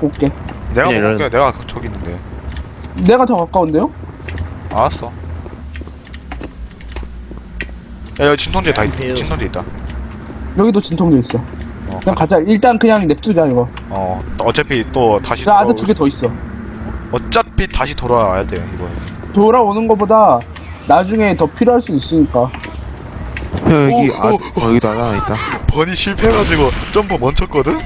올게. 내가 그냥 먹을게. 내가 저기 있는데. 내가 더 가까운데요? 알았어. 야 여기 진통제 다 있. 진통제 있다. 여기도 진통제 있어. 어, 그냥 가자. 일단 그냥 냅두자 이거. 어 어차피 또 다시 나 아드 두 개 더 있어. 어차피 다시 돌아와야 돼 이거. 돌아오는 거보다 나중에 더 필요할 수 있으니까. 형 여기 오, 아, 오, 어 여기도 하나 있다 번이 실패해가지고 점프 멈췄거든.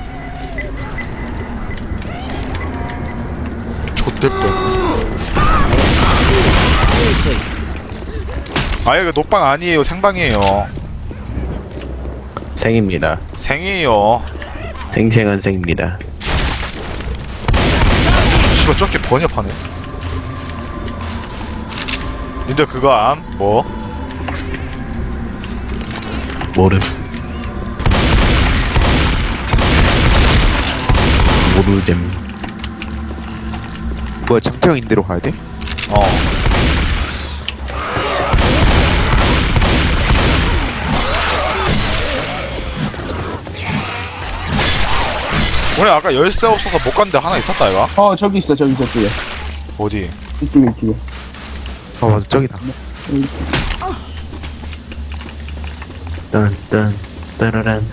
아 이거 녹방 아니에요 생방이에요. 생입니다. 생이에요. 생생한 생입니다. 씨발 저렇게 번역하네. 근데 그거 암? 뭐? 모름. 모르잼. 뭐야 장태형 인대로 가야 돼? 어. 우리 아까 열쇠 없어서 못 갔는데 하나 있었다 이가? 어 저기 있어 저기 저쪽에. 어디? 이쪽에 이쪽에. 어 맞아 저기다. 딴딴 따라란.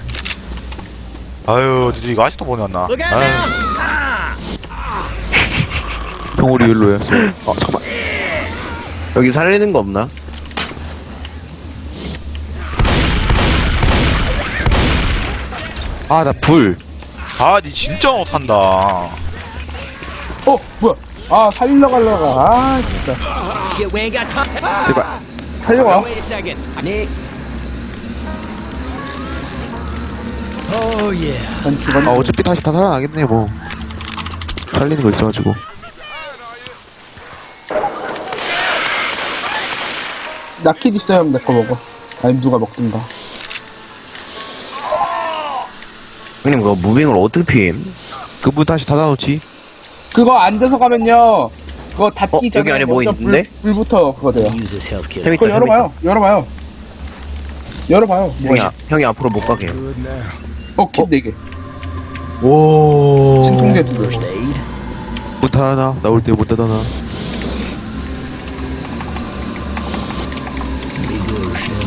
아유 니들 이거 아직도 못 왔나? 아유, 형 우리 일로야 어 잠깐만 여기 살리는 거 없나? 아 나불 아, 니 진짜 못한다. 어 뭐야? 아 살리러 가려가. 아 진짜. Shit, we ain't got time. 제발 살려와. Wait a second. Nick. Oh yeah. 난 죽었네. 아 어차피 다시 다 살아나겠네 뭐 살리는 거 있어가지고 나킷 있어야 하면 내거 먹어. 아니면 누가 먹든가. 형님 그거 무빙을 어떻게 피임? 그 문 다시 닫아놓지 그거 앉아서 가면요. 그거 닫기 어, 전에 여기 안에 뭐 먼저 있는데? 불, 불부터 그거 돼요. Use this health kit. 형이 그걸 열어봐요. 열어봐요. 열어봐요. 형이, 뭐야? 아- 형이 앞으로 못 가게. 어, 킷 4개. 오. 진통제 두 개. First aid. 문 닫아놔 나올 때 문 닫아놔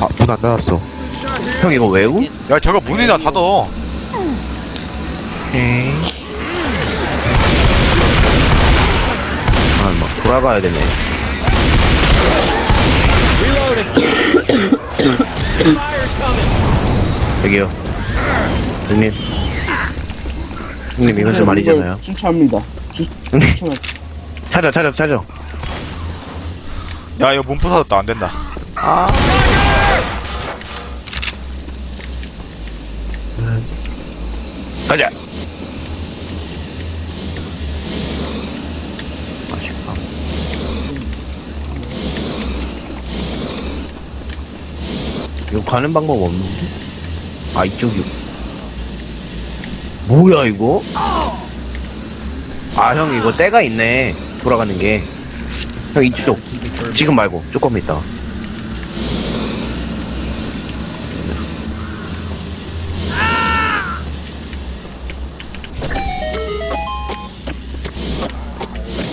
아 문 안 닫았어 형 이거 외우? 야, 저거 문이나 닫어. 아, 막 돌아가야 되네. 여기요. 형님. 형님 이건 좀 아니잖아요. 추천합니다. 추, 형님 추천. 찾아 찾아 찾아. 야, 이거 문 부서졌다. 안 된다. 가자. 이거 가는 방법 없는데? 아 이쪽이요. 뭐야 이거? 아 형 이거 때가 있네. 돌아가는 게. 형 이쪽. 지금 말고 조금 있다.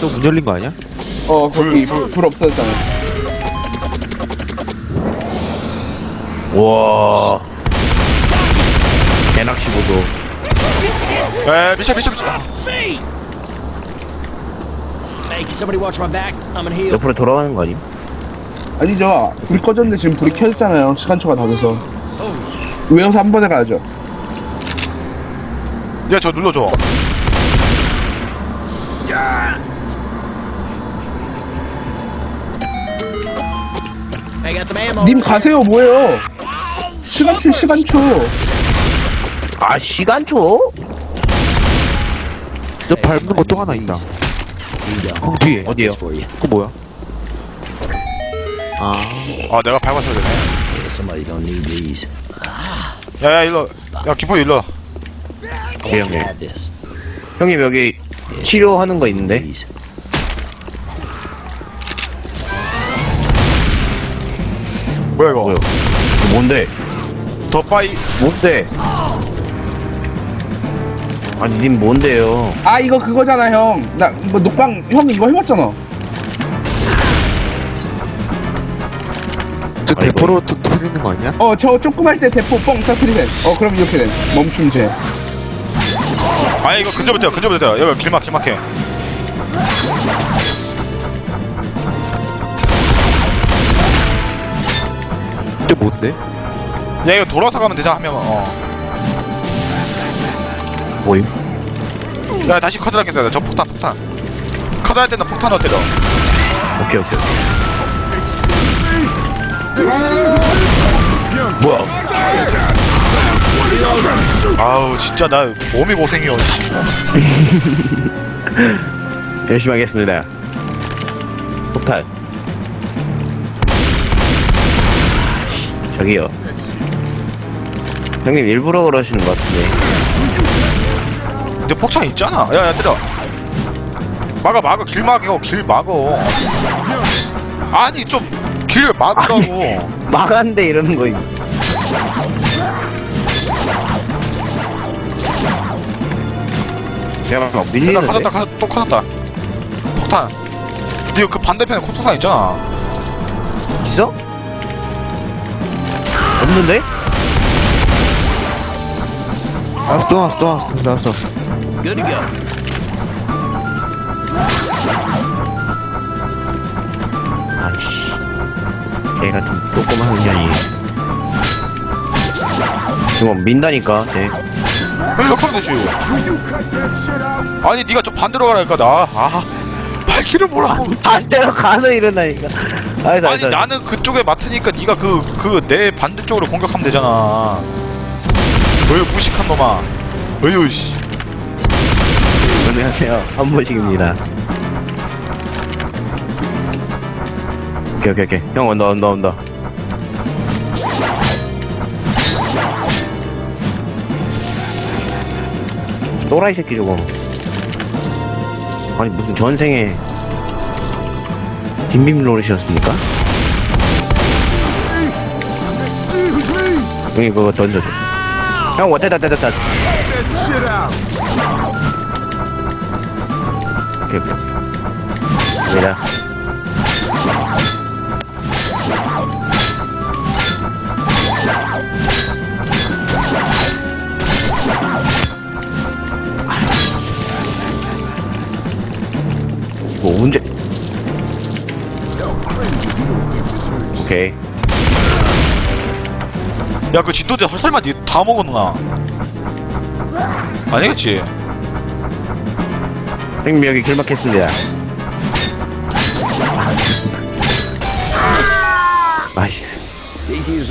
또 문 열린 거 아니야? 어, 거기 불, 불 없어졌잖아. 와. 대낚시 보도. 에, 미쳐, 미쳐, 미쳐. Hey, can somebody watch my back? I'm gonna heal. 옆으로 돌아가는 거 아님? 아니죠. 불이 꺼졌는데 지금 불이 켜졌잖아요. 시간초가 다 돼서. 외워서 한 번에 가야죠. 야, 저 눌러줘. I got some ammo. 님 가세요, 뭐예요? 시간초, 시간초. 아 시간초? 저 밟는 거 또 하나 있다 형 뒤에 어디요? 그거 뭐야? 아 아, 내가 밟아서 되네. Yeah, somebody's gonna need these. 야, 야, 일로. 야, 김포 일로. 예, 형님. Have this. 형님 여기 치료하는 거 있는데? These. 뭐야, 이거? 뭐야? 이거 뭔데? 더 빠이. 뭔데? 아니 님 뭔데요 아 이거 그거잖아 형 나 뭐 녹방 형 이거 해봤잖아 저 아이고. 대포로 또 터리는 거 아니야? 어 저 조그말 때 대포 뻥 터트리셈 어 그럼 이렇게 돼 멈춤제 아니 이거 근접부터 근접부터 여기 길막 길막해 저 뭔데? 야 이거 돌아서 가면 되잖아 한 명은. 어. 뭐임? 야 다시 게 있어 저 폭탄 폭탄. 커드할 때는 폭탄으로 때려 오케이 오케이 뭐야? 아우 진짜 나 몸이 고생이여 씨. 열심히 하겠습니다. 폭탄. 저기요 형님 일부러 그러시는 것 같은데. 근데 폭탄 있잖아. 야 야 때려. 막아 막아. 길 막어 길 막어. 아니 좀길 막으라고. 막았는데 이러는 거 제가 막 나 밀리는데. 커졌다 커졌, 또 커졌다. 폭탄. 니가 그 반대편에 코폭탄 있잖아. 있어? 없는데? 나왔어 또 나왔어 또 나왔어 다시 나왔어. Good to go. 아이씨 걔 같은 조그만 년이 이거 민다니까 쟤. 이렇게 하면 되지? 아니 니가 좀 반대로 가라니까 나 아 발길을 뭐라고 반대로 가서 이런다니까. 알았어 아니 알았어 나는 그쪽에 맡으니까 네가 그 그 내 반대쪽으로 공격하면 되잖아 왜 무식한 놈아. 어휴 씨. 안녕하세요. 한무식입니다. 오케이 오케이 오케이. 형 온다 온다 온다. 또라이 새끼 저거. 아니 무슨 전생에 빈빔 노릇이었습니까? 형이 그거 던져줘 형 왔다 왔다 왔다 왔다. 오케이 오케이. 갑니다. 뭐 문제? 오케이 야 그 진도제 설마 니 다 먹었나. 아니겠지? 형님 여기 길 막혔습니다.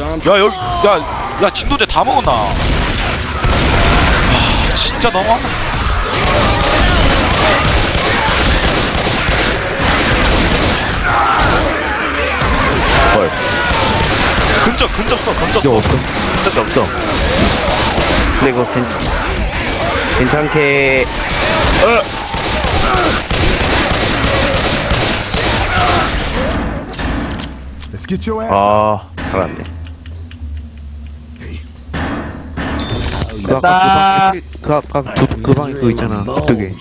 arm. 야 여기 야 야 진도제 다 먹었나? 아 진짜 너무하다 헐 근접 근접 써 근접 이거 써. 없어. 없어 없어. 근데 이거 괜, 괜찮게. Let's get your ass. 아 살았네. 그 아까 그 방에 그 아까 두, 그 방에 그거 있잖아. 그쪽에.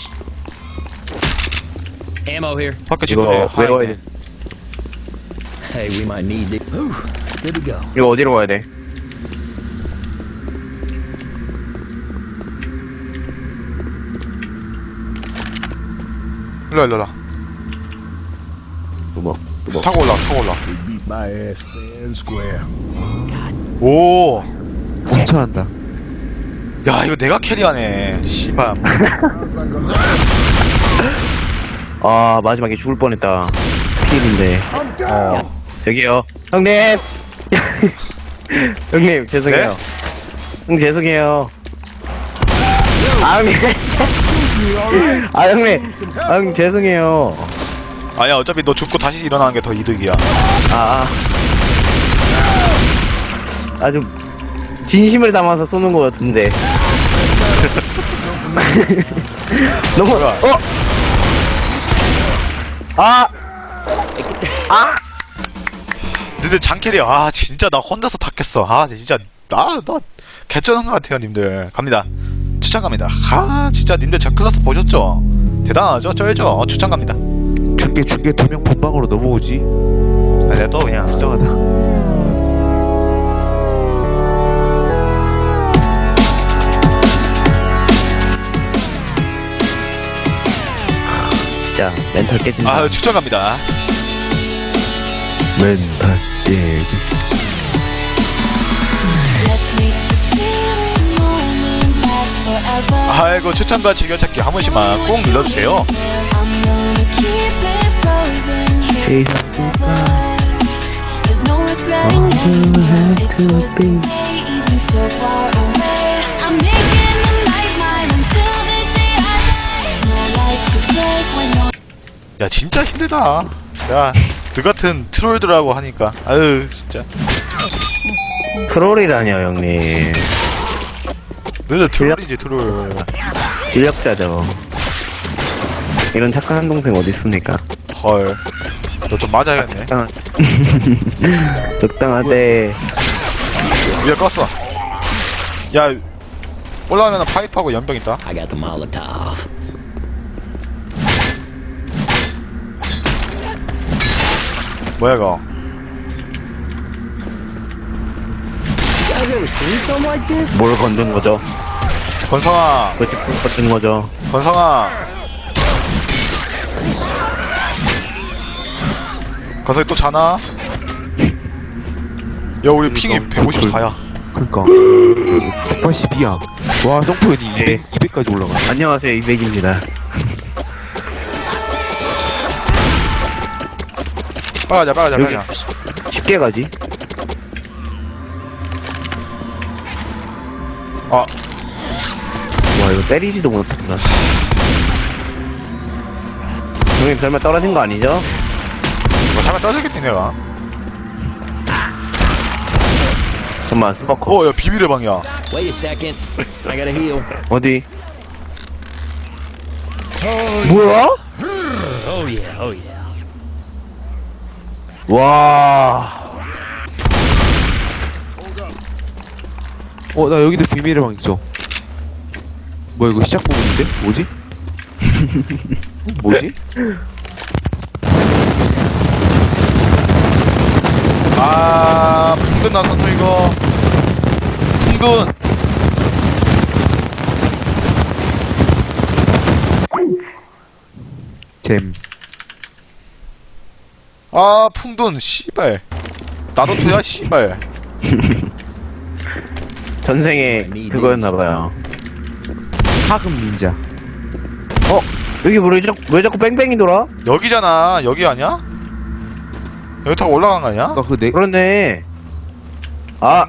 Ammo here. 밖에 이거 진도제 외워야 돼. Hey, we might need this. Ooh, good to go. 이거 어디로 가야 돼? 일로 일로 일로 뚜벅 타고 올라 타고 올라 We beat my ass fair and square. 오. 승천한다. 야 이거 내가 캐리하네. 씨발. 아 마지막에 죽을 뻔했다. 필인데. 어. 저기요. 형님 형님 죄송해요. 형 죄송해요. 아 형님. 아 형님. 아 형님 죄송해요. 아니야 어차피 너 죽고 다시 일어나는 게 더 이득이야. 아 아주 진심을 담아서 쏘는 것 같은데. 너무 어? 아 니들 장캐리야 아 진짜 나 혼자서 탔겠어 아 진짜 나나 개쩌는 것 같아요 님들 갑니다 추천 갑니다. 하 진짜 님들 저 클래스 보셨죠? 대단하죠? 쩔죠? 어, 추천 갑니다. 중계 중계 두 명 본방으로 넘어오지 아, 내가 또 그냥 불쌍하다 진짜 멘탈 깨진다. 아 추천 갑니다. 멘탈 forever. 아이고 추천과 즐겨찾기 한 번씩만 꼭 눌러주세요. 야 진짜 힘들다. 야너 같은 트롤들하고 하니까 아유 진짜 트롤이라뇨, 형님. 너도 트롤이지 트롤. 실력자죠. 이런 착한 동생 어디 있습니까? 헐. 너 좀 맞아야겠네. 적당한, 적당하대. 위에 껐어. 야 올라가면 파이프하고 연병 있다. I got the Molotov. 뭐야 이거? 뭘 건든 거죠? 건성아, 그렇지, 뭘 건든 거죠? 건성아. 건성이 또 자나? 야 우리 핑이 154야. 그니까 182야 와 성포연이 200, 200까지 올라가 안녕하세요, 이백입니다. 빨가자 빨가자 여기 빨가자. 쉽게 가지? 아 와, 이거 때리지도 못한다. 형님 설마 떨어진 거 아니죠? 이거 잠깐 떠들겠네 내가. 잠깐만, 스모커. 어야 비밀의 방이야. Wait a second. I gotta heal. 어디? 뭐야? Oh yeah, oh yeah. 와. 어 나 여기도 비밀의 방 있어 뭐야 이거 시작 부분인데? 뭐지? 뭐지? 아 풍근 나섰어 이거. 풍근. 잼 아 풍돈 씨발. 나도토야 씨발. 전생에 그거였나봐요. 하급 닌자 어? 여기 왜, 자꾸, 왜 자꾸 뺑뺑이 돌아? 여기잖아. 여기 아니야? 여기 타고 올라간 거 아니야? 아까 그내 그렇네. 아.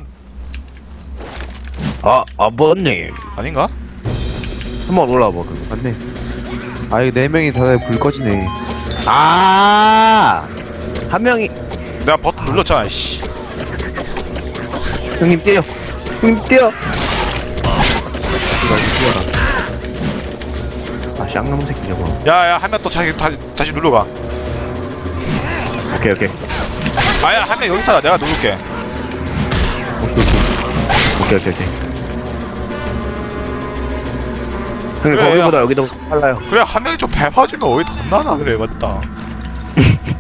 아, 아버님. 아닌가? 한번 올라와봐, 그거. 맞네 아 이거 네 명이 다들 불 꺼지네 아! 한 명이, 내가 버튼 눌렀잖아. 씨. 형님 뛰어. 형님 뛰어. 아, 쌍놈 새끼 저거. 야야 한 명 또 다시 다시 다시 눌러가. 오케이, 오케이. 아야 한 명 여기 있어. 내가 누를게. 오케이, 오케이, 오케이. 형님, 그래, 거기보다 여기도 빨라요. 그래 한 명이 좀 밟아주면 어디 덧나나 그래 맞다.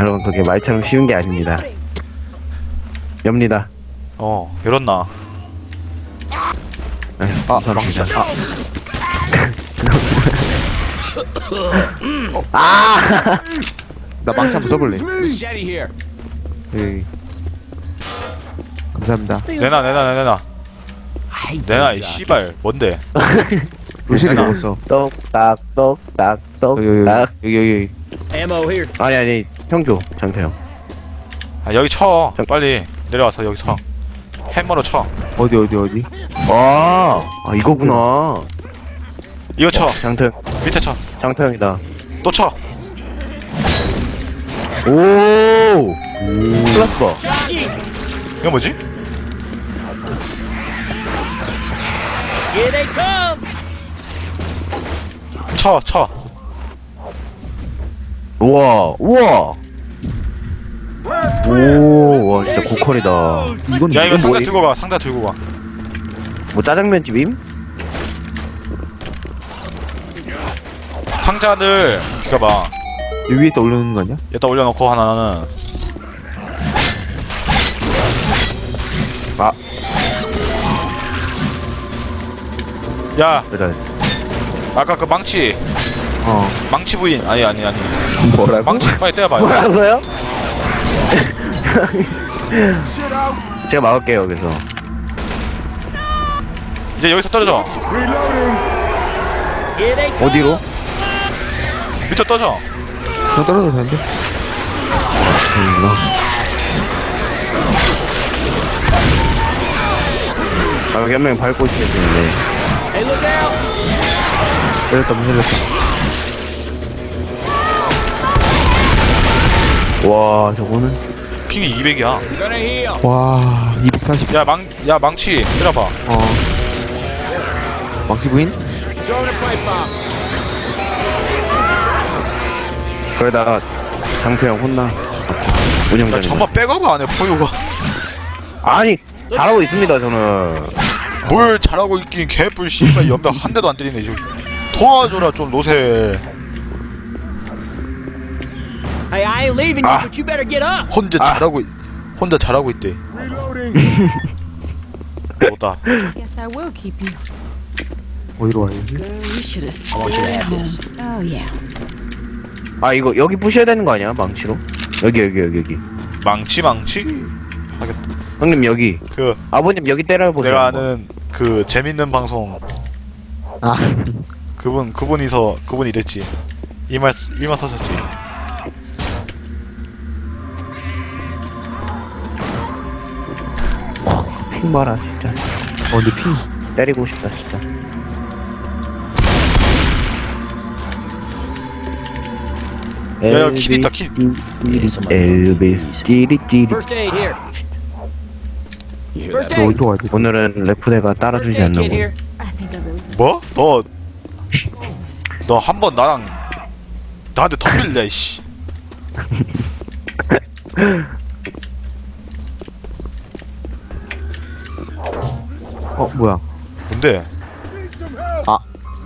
여러분, 그게 말처럼 쉬운 게 아닙니다. 엽니다. 어 이렇나. 네, 아 감사합니다. 아 아! 나 망치 한번 써볼래 Machete here. 예 감사합니다 내놔 내놔 내놔 내놔 이 씨발 뭔데? 로실이. 먹었어 똑딱, 똑딱, 여기 여기 똑딱. 여기 여기 여기 Ammo here. 아니, 아니, 형 줘. 장태형. 아 여기 쳐 빨리 내려와서 여기 쳐. 해머로 쳐. 어디 어디 어디 아, 아 이거구나. 이거 쳐. 장태형, 밑에 쳐. 장태형이다. 또 쳐. 오! 플러스 버. 이거 뭐지? Here they come. 쳐 쳐. 우와, 우와! 오, 와, 진짜 고퀄이다. 이건, 야 이거 이건 상자 뭐야? 들고 가. 상자 들고 가. 뭐 짜장면집임? 상자를 기다봐 이 위에 다 올려놓는 거 아니야? 여기다 올려놓고 하나는 아. 야 그래. 아까 그 망치 어 망치 부인 아니 아니 아니 뭐라고? 망치 빨리 떼어봐요 뭐라고요? 제가 막을게요 여기서. 이제 여기서 떨어져 어디로? 밑에 떨어져 그냥 떨어져도 되는데? 아 여기 한 명 밟고 있어야 되는데. 열렸다 문 열렸다 와 저거는 핑이 200이야 와 240. 야 망 야 망치 때려봐 어 망치 부인? 그러다가 장표형 혼나. 야 운영자님. 정말 백업을 안 해 포유가 아니 잘하고 있습니다 저는. 뭘 잘하고 있긴 개뿔 씨발 연병 한 대도 안 때리네 지금 도와줘라 좀 노세 Hey, I ain't leaving you, Ah. but you better get up. 혼자 잘하고 있- 혼자 잘하고 있대 뭐다 Yes, I will keep you. 어디로 와야지? You should have stayed home. Oh yeah. 아 이거 여기 부셔야 되는 거 아니야 망치로? 여기 여기 여기 여기. 망치 망치 형님 여기. 그 아버님 여기 때려 보세요. 내가 아는 그 재밌는 방송 아 그분 그분이서 그분이 이랬지 이말 이말 사셨지 핑 봐라 진짜. 어, 근데 핑 때리고 싶다 진짜. 야, 야, 킬 있다, 킬. 엘비스 띠리띠리. First aid here. First 너 aid. 어디로 와야 돼? 오늘은 레프대가 First 따라주지 aid kit 않는군. here. I think I really. 뭐? 너 너 한 번 나랑 나한테 덤빌래 이씨 어 뭐야? 뭔데? 아.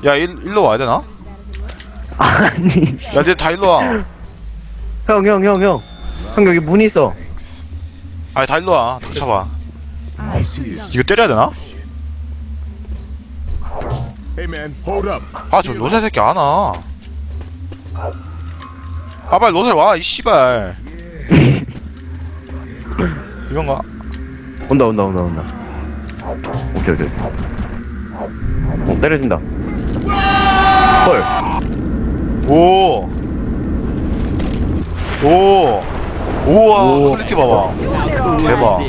야 일, 일로 와야 되나? 아니 야 이제 다 일로 와 형 형 형 형. 형 여기 문 있어. 아니 다 일로 와 see 이거 때려야 되나? Hey man, hold up. 아저 노새 새끼 안 와. 아 빨리 노새 와이 씨발 이건가? 온다 온다 온다 온다. 오케이 오케이 오케이. 어 때려준다. 헐. 오. 오. 우와 오. 퀄리티 봐봐 대박.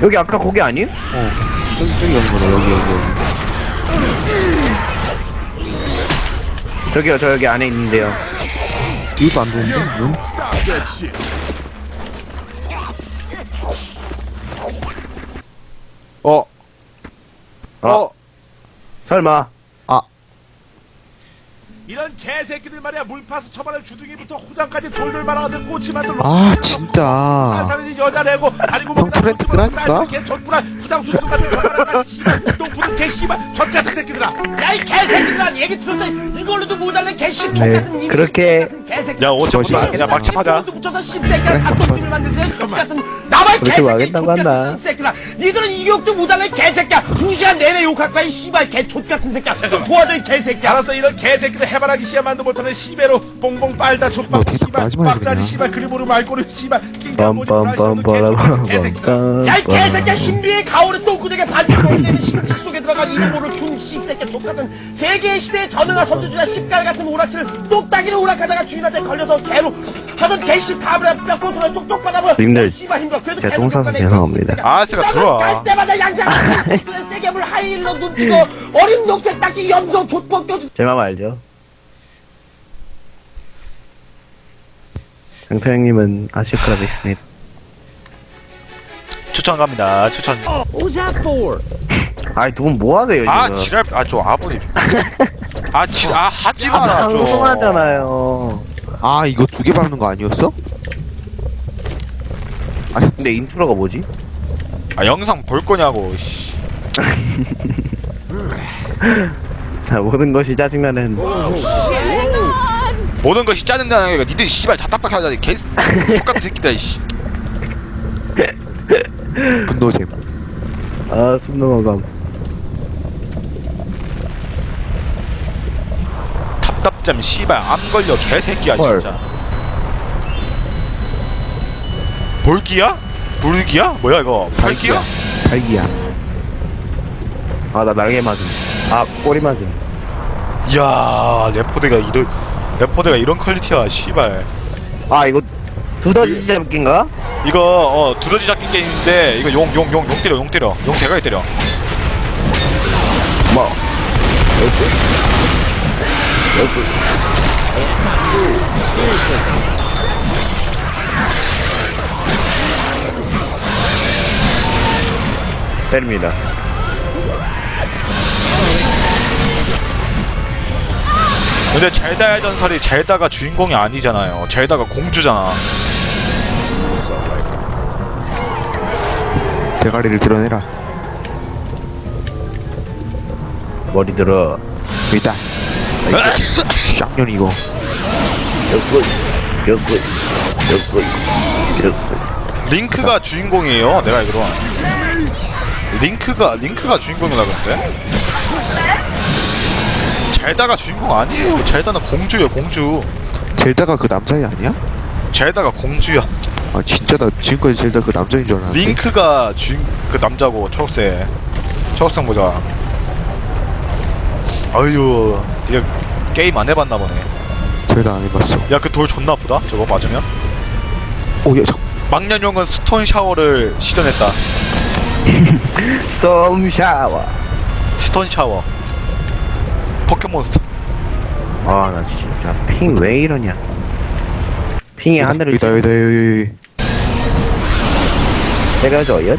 여기 아까 거기 아니? 저기 저기 가는 여기 여기 여기. 저기요 저 여기 안에 있는데요. 이것도 안 되는데 아. 어. 설마. 이런 개새끼들 말이야 물파스 처벌에 주둥이부터 후장까지 돌돌 말아가지고 꼬치만 아 진짜 사는 여자 내고 다리고 형 트렌드 끄라니까? 개젖불알 후장 수술 같은 거말아가 씨발 똥푸는 개 씨발 젖 같은 새끼들아 야이 개새끼들아 얘기 들었어 이걸로도 못할래 개씨 네, 그렇게 야 어쩌면 야 막차하자 붙여서 씹새끼야 그래, 같은 나만 그렇게 하겠다고 한다. 새끼들아 니들은 이욕도 못할래 개새끼야 두 시간 내내 욕할 거야 이 씨발 개젖 같은 새끼야 좀 도와줘 이 개새끼야 알았어 이런 개새끼들 해바라기 씨야만도 못하는 씨배로 뽕뽕 빨다 너 족밥 어떻게 딱 씨발 마지막에 빡다리 그냥. 씨발 그리모르 말꼬리 씨발 낑겨보지 빰빰빰빰빰빰. 야 이 개새끼야 신비의 가오를 똥구멍에 반죽 때문에 신비 속에 들어간 이모를 준 씹새끼야 족같은 세계의 시대에 전능한 선두주자 십갈 같은 오락실을 똑딱이를 오락하다가 주인한테 걸려서 개로 하던 개씨 가브라 뼈꼬투로 똑똑 받아버려 님들, 계속 똥 싸서. 죄송합니다. 아스가 들어와 갈 때마다 양장 세계물 하이힐로 눈뜨고 어린 녹색 딱지 염소 족복 껴주 제맘 알죠? 장터 형님은 아실 거라 믿습니다. 추천 갑니다 추천 What was that for? 아이 두 분 뭐 하세요 지금? 아 지랄 아저 아버님 아 지, 아 하지 아, 마라 좀. 방송하잖아요. 아 이거 두개 밟는 거 아니었어? 근데 인트로가 뭐지? 아 영상 볼 거냐고 씨. 자 모든 것이 짜증나는. 모든 것이 짜증나는 게 니들 씨발 다 딱딱하자니 개 X같은 새끼다 이씨. 분노잼. 아 순동어감. 답답잼 씨발. 암 걸려 개새끼야 헐. 진짜. 볼기야? 불기야? 뭐야 이거? 발기야? 발기야. 아 나 날개 맞음. 아 꼬리 맞음. 이야 레포드가 이런 레포드가 이런 퀄리티야 씨발. 아 이거 두더지 잡기인가? 이거 어 두더지 잡기 게임인데 이거 용 용 용 용 때려 용 때려. 용 대가리 때려. 뭐 때립니다. 근데 젤다의 전설이 젤다가 주인공이 아니잖아요. 젤다가 공주잖아. 대가리를 드러내라. 머리 들어. 여기다. 쌍년 이거 링크가 주인공이에요. 내가 알기로 링크가 링크가 주인공이라 그런데? 젤다가 주인공 아니에요. 젤다는 공주예요 공주. 젤다가 그 남자애 아니야? 젤다가 공주야. 아 진짜 나 지금까지 젤다 그 남자인 줄 알았는데. 링크가 주인 그 남자고 초록색. 초록색 모자. 아유 이거 게임 안 해봤나 보네. 젤다 안 해봤어. 야 그 돌 존나 아프다? 저거 맞으면? 오야 잠 망년용은 스톤 샤워를 시전했다 스톰 샤워 스톤 샤워. 포켓몬스터. 아 나 진짜 핑 왜 이러냐. 핑이 하늘을 여기다 여기다 여기 여기. 때려줘요?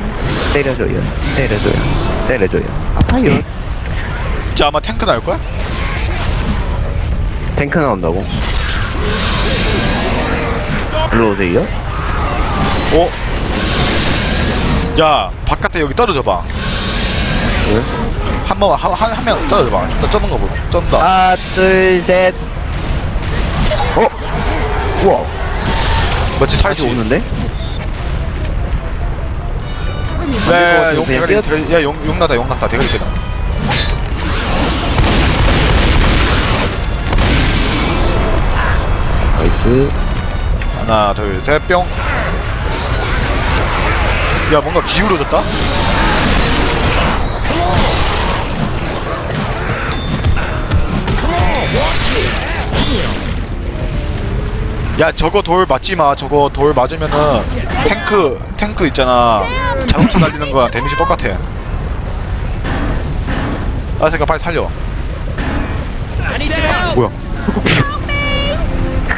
때려줘요? 때려줘요? 때려줘요? 아파요. 이제 아마 탱크 나올걸? 탱크 나온다고? 일로 오세요. 어? 야 바깥에 여기 떨어져봐. 한 번, 한, 한, 한 명 떨어져봐. 나 쩌는 거 보고 쩐다 하나 둘셋. 어? 우와. 다시 살지 오는데? 네, 용 그냥 대가리 뛰어- 대가리- 야, 용, 용 나다 용 났다. 대가리 대다. 나이스. 하나 둘셋뿅 야 뭔가 기울어졌다? 야 저거 돌 맞지 마. 저거 돌 맞으면은 탱크 탱크 있잖아. 자동차 달리는 거랑 데미지 똑같아. 아 생각 빨리 살려. 뭐야?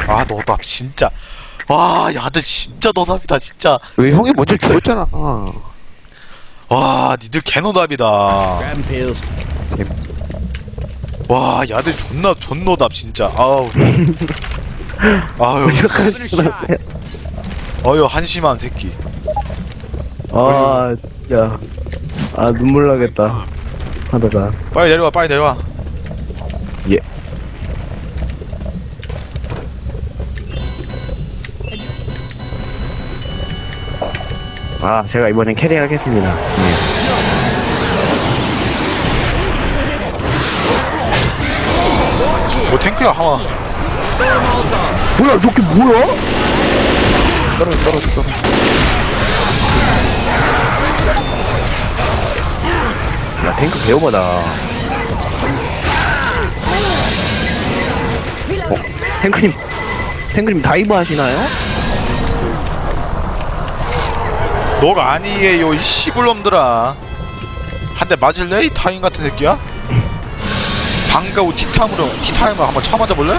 아 너답 진짜 와 야 들 진짜 너답이다 진짜. 왜 형이 먼저 죽었잖아. 아, 와 니들 개노답이다. Grabbing pills. 와 야들 존나 존노답 진짜. 아우. 아유. 어휴 한심한 새끼. 아 진짜. 아 눈물 나겠다. 하다가. 빨리 내려와 빨리 내려와. 예 아, 제가 이번엔 캐리하겠습니다. 네. 뭐 탱크야 하나 뭐야, 저게 뭐야? 떨어져 떨어져 떨어져 야, 탱크 배우마다. 어, 탱크님, 탱크님 다이브 하시나요? 너가 아니에요 이 시불놈들아 한 대 맞을래 이 타인 같은 새끼야 후 티타임으로 티타임으로 한번 쳐맞아 볼래?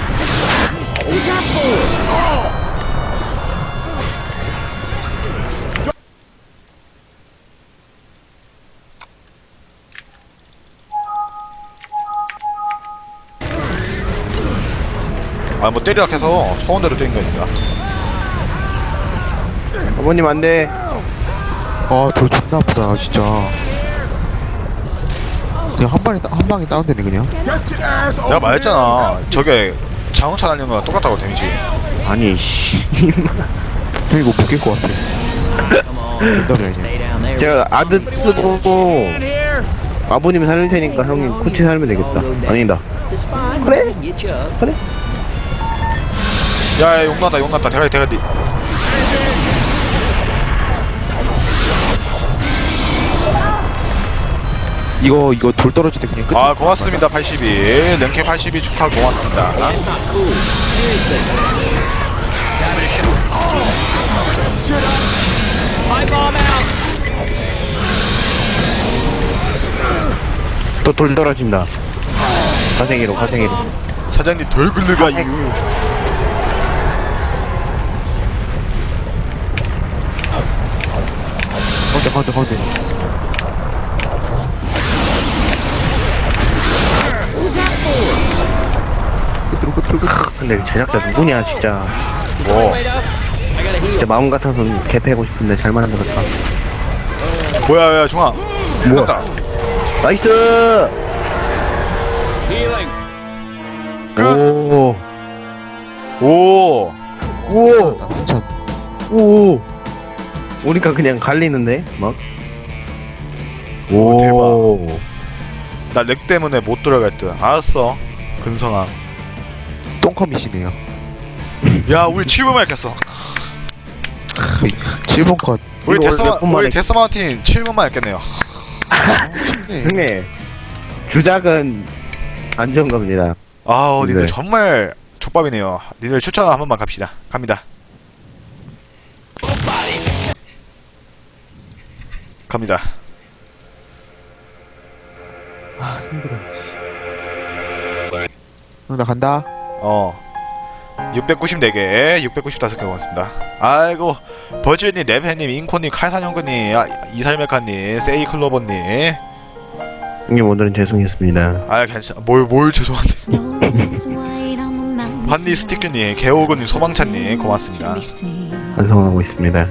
아뭐 때리라 해서 소원대로 된 거니까 어머님 안 돼. 아저 존나 아프다 진짜. 그냥 한 방에 따- 한 방에 다운되네 그냥. 내가 말했잖아. 저게 자동차 달리는 거랑 똑같다고 데미지. 아니 씨. 형 이거 못깰것 같아. 농담이 아니야 Stay down there. 제가 아드 쓰고 아버님 살릴 테니까 형님 코치 살면 되겠다. 아니다. 그래? Up. 야야 용난다 용난다. 대가리 대가리 이거 이거 돌 떨어질 때 그냥 끝. 아 고맙습니다 82 랭킹 82 축하 고맙습니다. 또 돌 떨어진다. 가생이로 가생이로. 사장님 돌굴르가 유 가운데 가운데 가운데 끝으로 끝으로 근데 제작자 누구냐 진짜. 뭐. 진짜 마음 같아서는 개패고 싶은데 잘 만들었다. 뭐야 야 중아. 끝났다. 나이스! 오. 오. 오! 나 진짜. 오! 오니까 그냥 갈리는데 막. 오, 대박. 나 렉 때문에 못 들어갈 듯. 알았어. 근성아 똥컴이시네요. 야 우리 7분만 했겠어. 7번 컷. 우리 이거 데스마 몇 분만에 우리 데스 마운틴 7분만 했겠네요. 네. 형님 주작은 안 좋은 겁니다. 아우 니들 네. 정말 족밥이네요. 니들 추천 한 번만 갑시다. 갑니다. 갑니다. 형, 나 간다 어 694개 695개 고맙습니다 아이고 버즈님 네페님 인코님 칼산형근님 아, 이살메카님 세이클로버님 형님 오늘은 죄송했습니다. 아 괜찮아 뭘뭘 죄송한데 the mountains 반니 스티크님 개호근님 소방차님 고맙습니다. 반성하고 있습니다.